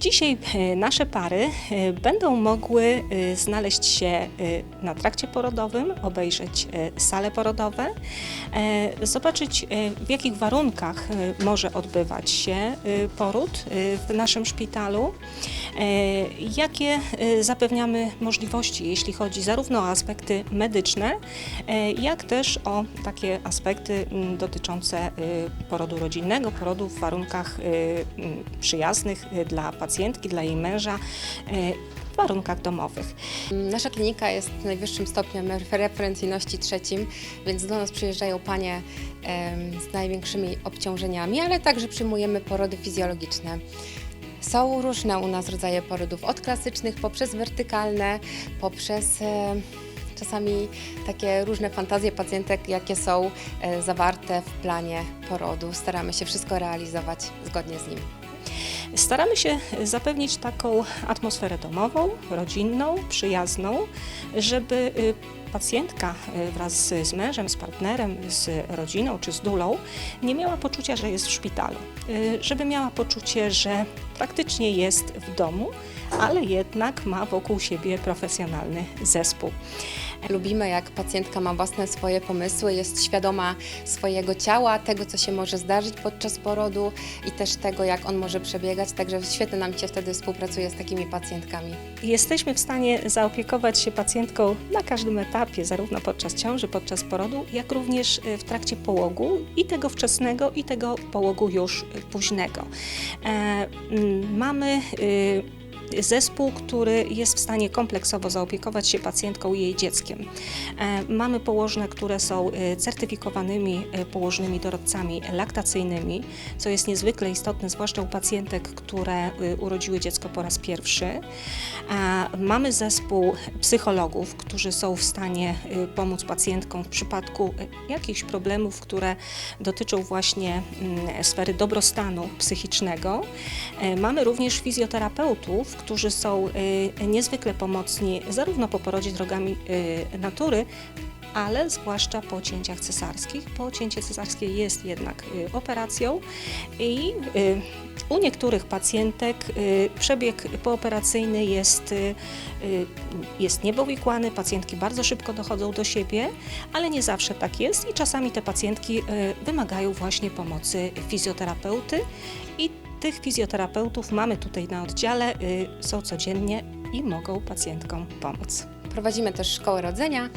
Dzisiaj e, nasze pary e, będą mogły e, znaleźć się na trakcie porodowym, obejrzeć sale porodowe, zobaczyć w jakich warunkach może odbywać się poród w naszym szpitalu, jakie e, zapewniamy możliwości, jeśli chodzi zarówno o aspekty medyczne, e, jak też o takie aspekty m, dotyczące e, porodu rodzinnego, porodu w warunkach e, m, przyjaznych e, dla pacjentki, dla jej męża, e, w warunkach domowych. Nasza klinika jest najwyższym stopniu referencyjności trzecim, więc do nas przyjeżdżają panie z największymi obciążeniami, ale także przyjmujemy porody fizjologiczne. Są różne u nas rodzaje porodów, od klasycznych poprzez wertykalne, poprzez e, czasami takie różne fantazje pacjentek, jakie są e, zawarte w planie porodu. Staramy się wszystko realizować zgodnie z nim. Staramy się zapewnić taką atmosferę domową, rodzinną, przyjazną, żeby y, pacjentka y, wraz z mężem, z partnerem, z rodziną czy z dulą nie miała poczucia, że jest w szpitalu, y, żeby miała poczucie, że praktycznie jest w domu, ale jednak ma wokół siebie profesjonalny zespół. Lubimy, jak pacjentka ma własne swoje pomysły, jest świadoma swojego ciała, tego, co się może zdarzyć podczas porodu i też tego, jak on może przebiegać. Także świetnie nam się wtedy współpracuje z takimi pacjentkami. Jesteśmy w stanie zaopiekować się pacjentką na każdym etapie, zarówno podczas ciąży, podczas porodu, jak również y, w trakcie połogu i tego wczesnego, i tego połogu już y, późnego. E, mamy y, zespół, który jest w stanie kompleksowo zaopiekować się pacjentką i jej dzieckiem. E, Mamy położne, które są y, certyfikowanymi y, położnymi dorodcami laktacyjnymi, co jest niezwykle istotne, zwłaszcza u pacjentek, które urodziły dziecko po raz pierwszy. Mamy zespół psychologów, którzy są w stanie pomóc pacjentkom w przypadku jakichś problemów, które dotyczą właśnie mm, sfery dobrostanu psychicznego. E, Mamy również fizjoterapeutów, którzy są y, niezwykle pomocni zarówno po porodzie drogami y, natury, ale zwłaszcza po cięciach cesarskich, bo cięcie cesarskie jest jednak y, operacją i u niektórych pacjentek przebieg pooperacyjny jest, jest niepowikłany, pacjentki bardzo szybko dochodzą do siebie, ale nie zawsze tak jest i czasami te pacjentki wymagają właśnie pomocy fizjoterapeuty i tych fizjoterapeutów mamy tutaj na oddziale, y, są codziennie i mogą pacjentkom pomóc. Prowadzimy też szkołę rodzenia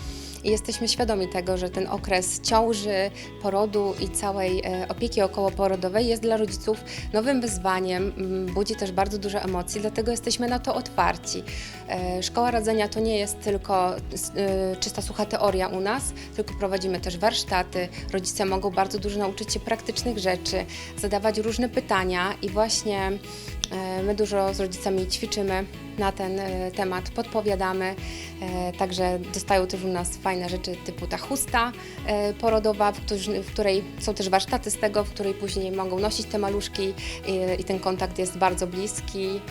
i jesteśmy świadomi tego, że ten okres ciąży, porodu i całej e, opieki okołoporodowej jest dla rodziców nowym wyzwaniem, budzi też bardzo dużo emocji, dlatego jesteśmy na to otwarci. E, Szkoła rodzenia to nie jest tylko e, czysta sucha teoria u nas, tylko prowadzimy też warsztaty. Rodzice mogą bardzo dużo nauczyć się praktycznych rzeczy, zadawać różne pytania i właśnie My dużo z rodzicami ćwiczymy na ten e, temat, podpowiadamy, e, także dostają też u nas fajne rzeczy typu ta chusta e, porodowa, w, której są też warsztaty z tego, w której później mogą nosić te maluszki i ten kontakt jest bardzo bliski.